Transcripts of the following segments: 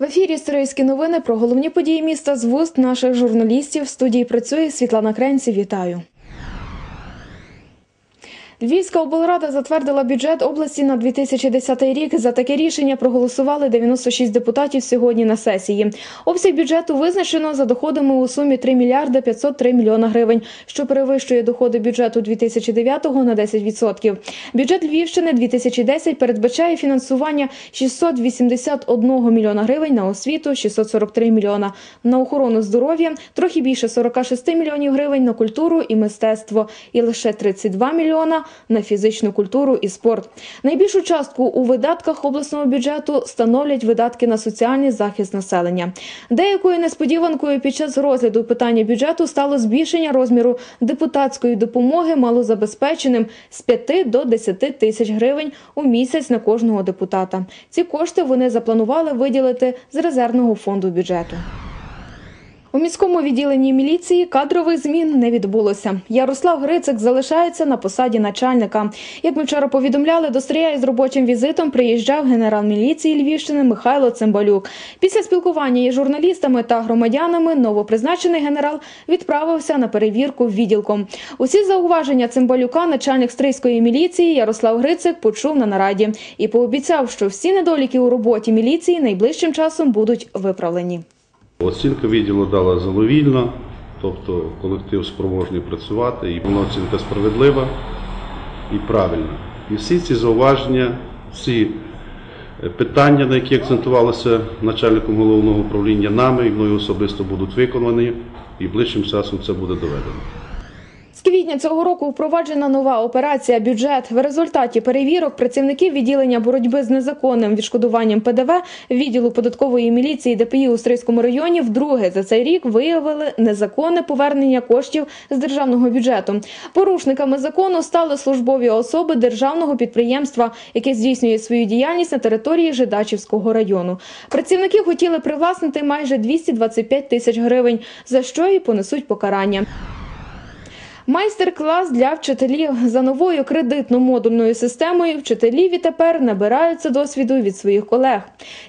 В ефірі Сирийські новини про головні події міста з вуст наших журналістів. В студії працює Світлана Кренці. Вітаю. Львівська облрада затвердила бюджет області на 2010 рік. За таке рішення проголосували 96 депутатів сьогодні на сесії. Обсяг бюджету визначено за доходами у сумі 3 мільярди 503 мільйона гривень, що перевищує доходи бюджету 2009 на 10%. Бюджет Львівщини 2010 передбачає фінансування 681 мільйона гривень на освіту, 643 мільйона на охорону здоров'я, трохи більше 46 мільйонів гривень на культуру і мистецтво, і лише 32 мільйона на фізичну культуру і спорт. Найбільшу частку у видатках обласного бюджету становлять видатки на соціальний захист населення. Деякою несподіванкою під час розгляду питання бюджету стало збільшення розміру депутатської допомоги малозабезпеченим з 5 до 10 тисяч гривень у місяць на кожного депутата. Ці кошти вони запланували виділити з резервного фонду бюджету. У міському відділенні міліції кадрових змін не відбулося. Ярослав Грицик залишається на посаді начальника. Як ми вчора повідомляли, до Стрия із робочим візитом приїжджав генерал міліції Львівщини Михайло Цимбалюк. Після спілкування із журналістами та громадянами новопризначений генерал відправився на перевірку відділком. Усі зауваження Цимбалюка начальник стрийської міліції Ярослав Грицик почув на нараді і пообіцяв, що всі недоліки у роботі міліції найближчим часом будуть виправлені. Оцінка відділу дала заловільно, тобто колектив спроможний працювати, і вона оцінка справедлива і правильна. І всі ці зауваження, всі е, питання, на які акцентувалися начальником головного управління нами і мною особисто будуть виконані, і ближчим часом це буде доведено. З квітня цього року впроваджена нова операція Бюджет. В результаті перевірок працівників відділення боротьби з незаконним відшкодуванням ПДВ відділу податкової міліції ДПІ у Стрийському районі вдруге за цей рік виявили незаконне повернення коштів з державного бюджету. Порушниками закону стали службові особи державного підприємства, яке здійснює свою діяльність на території Жидачівського району. Працівники хотіли привласнити майже 225 тисяч гривень, за що і понесуть покарання. Майстер-клас для вчителів за новою кредитно-модульною системою. Вчителі відтепер набираються досвіду від своїх колег.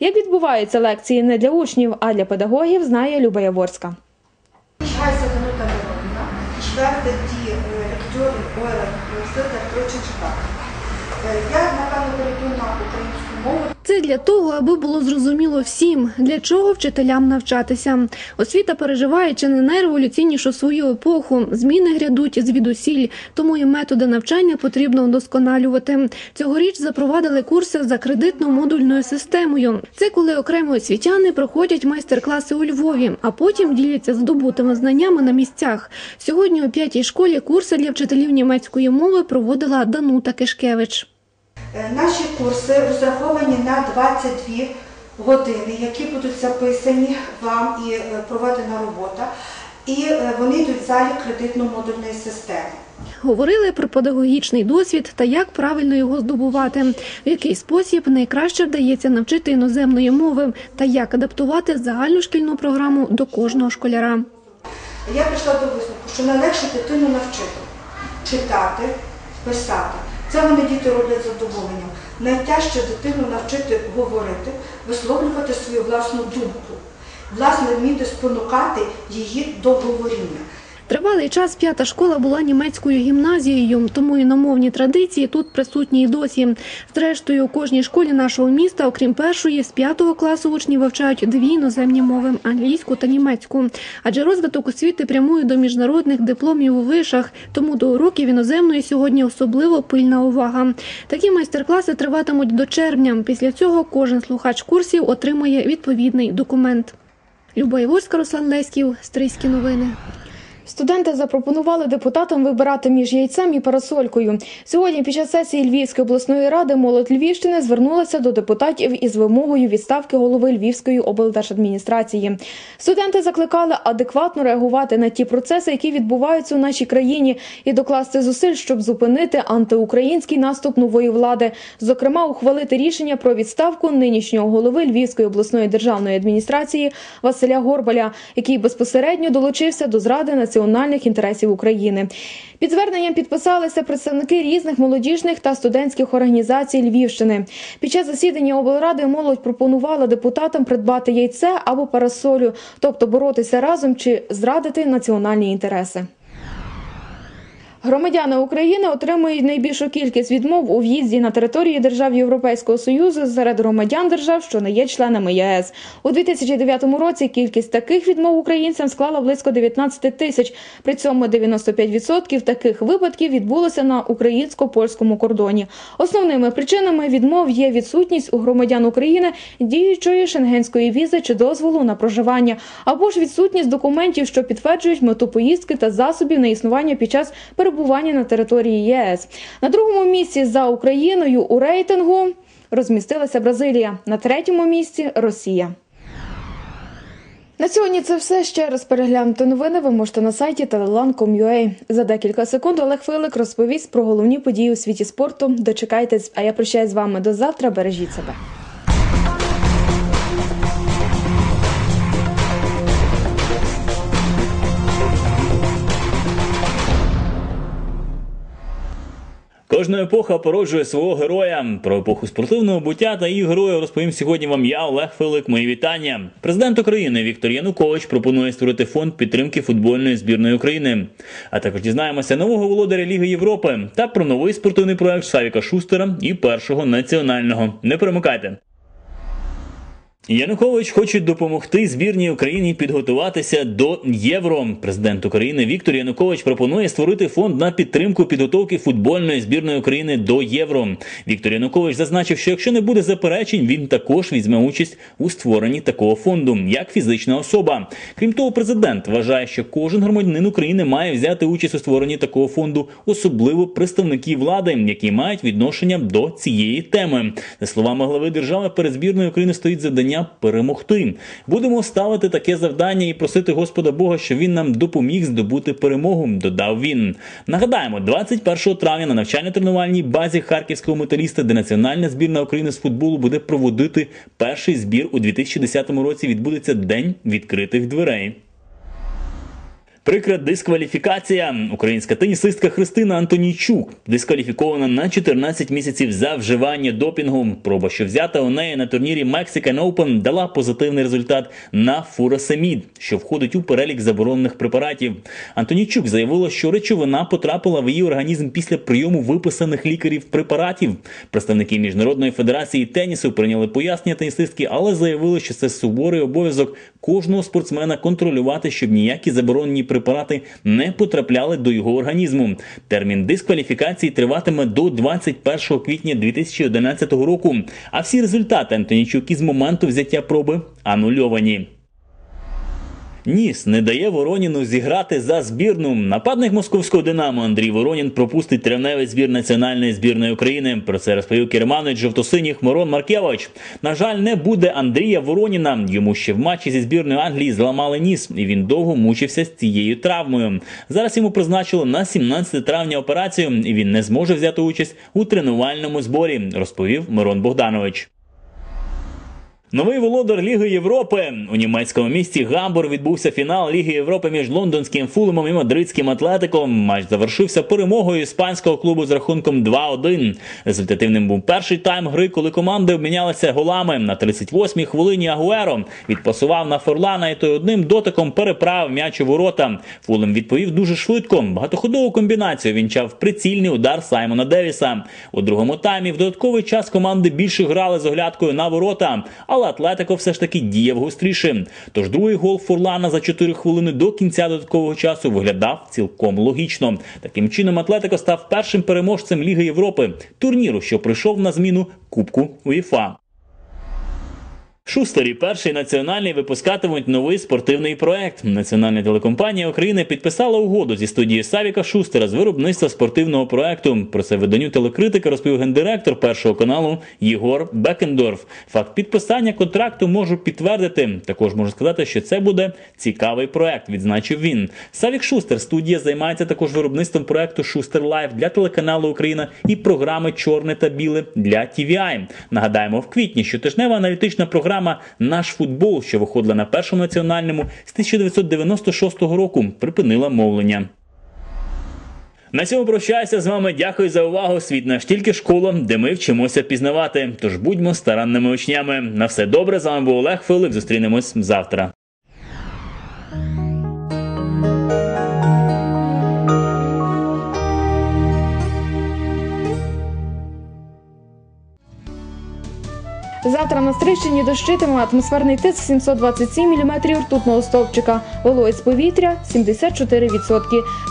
Як відбуваються лекції не для учнів, а для педагогів, знає Люба Яворська. Ойла університету тричі. Я, напевно, перейду на українську мову. Це для того, аби було зрозуміло всім, для чого вчителям навчатися. Освіта переживає чи не найреволюційнішу свою епоху. Зміни грядуть звідусіль, тому і методи навчання потрібно вдосконалювати. Цьогоріч запровадили курси за кредитно-модульною системою. Це коли окремо освітяни проходять майстер-класи у Львові, а потім діляться здобутими знаннями на місцях. Сьогодні у п'ятій школі курси для вчителів німецької мови проводила Данута Кишкевич. Е, Наші курси розраховані на 22 години, які будуть записані вам і е, проведена робота. І е, вони йдуть в залі кредитно-модульної системи. Говорили про педагогічний досвід та як правильно його здобувати, в який спосіб найкраще вдається навчити іноземної мови та як адаптувати загальну шкільну програму до кожного школяра. Я прийшла до висновку, що найлегше дитину навчити читати, писати. Це вони діти роблять задоволенням. Найтяжче дитину навчити говорити, висловлювати свою власну думку, власне вміти спонукати її до говоріння. Тривалий час п'ята школа була німецькою гімназією, тому іномовні традиції тут присутні й досі. Зрештою, у кожній школі нашого міста, окрім першої, з п'ятого класу учні вивчають дві іноземні мови англійську та німецьку. Адже розвиток освіти прямує до міжнародних дипломів у вишах, тому до уроків іноземної сьогодні особливо пильна увага. Такі майстер-класи триватимуть до червня. Після цього кожен слухач курсів отримає відповідний документ. Люба Єворська, Руслан Леськів, Стрийські новини. Студенти запропонували депутатам вибирати між яйцем і парасолькою. Сьогодні під час сесії Львівської обласної ради молодь Львівщини звернулася до депутатів із вимогою відставки голови Львівської облдержадміністрації. Студенти закликали адекватно реагувати на ті процеси, які відбуваються у нашій країні, і докласти зусиль, щоб зупинити антиукраїнський наступ нової влади, зокрема, ухвалити рішення про відставку нинішнього голови Львівської обласної державної адміністрації Василя Горбаля, який безпосередньо долучився до зради національної національних інтересів України. Під зверненням підписалися представники різних молодіжних та студентських організацій Львівщини. Під час засідання облради молодь пропонувала депутатам придбати яйце або парасолю, тобто боротися разом чи зрадити національні інтереси. Громадяни України отримують найбільшу кількість відмов у в'їзді на території держав Європейського союзу серед громадян держав, що не є членами ЄС. У 2009 році кількість таких відмов українцям склала близько 19 тисяч. При цьому 95% таких випадків відбулося на українсько-польському кордоні. Основними причинами відмов є відсутність у громадян України діючої шенгенської візи чи дозволу на проживання, або ж відсутність документів, що підтверджують мету поїздки та засобів на існування під час перебування на території ЄС. На другому місці за Україною у рейтингу розмістилася Бразилія. На третьому місці Росія. На сьогодні це все. Ще раз переглянути новини ви можете на сайті telelan.com.ua. За декілька секунд Олег Филик розповість про головні події у світі спорту. Дочекайтесь, а я прощаюсь з вами до завтра. Бережіть себе. Кожна епоха породжує свого героя. Про епоху спортивного буття та її героїв розповім сьогодні вам я, Олег Филик. Мої вітання. Президент України Віктор Янукович пропонує створити фонд підтримки футбольної збірної України. А також дізнаємося нового володаря Ліги Європи та про новий спортивний проект Савіка Шустера і першого національного. Не перемикайте. Янукович хоче допомогти збірній Україні підготуватися до євро. Президент України Віктор Янукович пропонує створити фонд на підтримку підготовки футбольної збірної України до євро. Віктор Янукович зазначив, що якщо не буде заперечень, він також візьме участь у створенні такого фонду як фізична особа. Крім того, президент вважає, що кожен громадянин України має взяти участь у створенні такого фонду, особливо представники влади, які мають відношення до цієї теми. За словами глави держави, перед збірною України стоїть завдання перемогти. Будемо ставити таке завдання і просити Господа Бога, щоб він нам допоміг здобути перемогу. Додав він. Нагадаємо, 21 травня на навчально-тренувальній базі харківського металіста, де національна збірна України з футболу буде проводити перший збір у 2010 році. Відбудеться день відкритих дверей. Прикра дискваліфікація. Українська тенісистка Христина Антонійчук дискваліфікована на 14 місяців за вживання допінгу. Проба, що взята у неї на турнірі Mexican Open, дала позитивний результат на фуросемід, що входить у перелік заборонених препаратів. Антонійчук заявила, що речовина потрапила в її організм після прийому виписаних лікарів препаратів. Представники міжнародної федерації тенісу прийняли пояснення тенісистки, але заявили, що це суворий обов'язок кожного спортсмена контролювати, щоб ніякі заборонені препарати не потрапляли до його організму. Термін дискваліфікації триватиме до 21 квітня 2011 року. А всі результати Антонічук із моменту взяття проби анульовані. Ніс не дає Вороніну зіграти за збірну. Нападник московського Динамо Андрій Воронін пропустить травневий збір національної збірної України. Про це розповів керманець жовтосиніх Морон Маркевич. На жаль, не буде Андрія Вороніна. Йому ще в матчі зі збірною Англії зламали ніс, і він довго мучився з цією травмою. Зараз йому призначили на 17 травня операцію, і він не зможе взяти участь у тренувальному зборі, розповів Мирон Богданович. Новий володар Ліги Європи у німецькому місті Гамбург відбувся фінал Ліги Європи між лондонським фулемом і мадридським атлетиком. Матч завершився перемогою іспанського клубу з рахунком 2-1. Результативним був перший тайм гри, коли команди обмінялися голами. На 38-й хвилині Агуеро відпасував на Форлана, і той одним дотиком переправив м'яч у ворота. Фулем відповів дуже швидко. Багатоходову комбінацію вінчав прицільний удар Саймона Девіса. У другому таймі в додатковий час команди більше грали з оглядкою на ворота але Атлетико все ж таки діяв гостріше. Тож другий гол Фурлана за 4 хвилини до кінця додаткового часу виглядав цілком логічно. Таким чином, Атлетико став першим переможцем Ліги Європи, турніру, що прийшов на зміну Кубку УЄФА. Шустері перший національний випускатимуть новий спортивний проект. Національна телекомпанія України підписала угоду зі студією Савіка Шустера з виробництва спортивного проекту. Про це виданню телекритика розповів гендиректор першого каналу Єгор Бекендорф. Факт підписання контракту можу підтвердити. Також можу сказати, що це буде цікавий проект. Відзначив він. Савік Шустер студія займається також виробництвом проекту Шустер Лайф для телеканалу Україна і програми Чорне та біле для TVI. Нагадаємо, в квітні щотижнева аналітична програма програма Наш футбол, що виходила на першому національному з 1996 року, припинила мовлення. На цьому прощаюся з вами. Дякую за увагу. Світ наш тільки школа, де ми вчимося пізнавати. Тож будьмо старанними учнями. На все добре. З вами був Олег Филип. Зустрінемось завтра. Завтра на Стрищині дощитиме атмосферний тиск 727 мм ртутного стовпчика, вологість повітря 74%.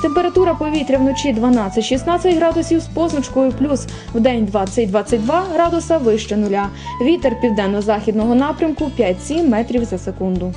Температура повітря вночі 12-16 градусів з позначкою плюс, в день 20-22 градуса вище нуля. Вітер південно-західного напрямку 5-7 метрів за секунду.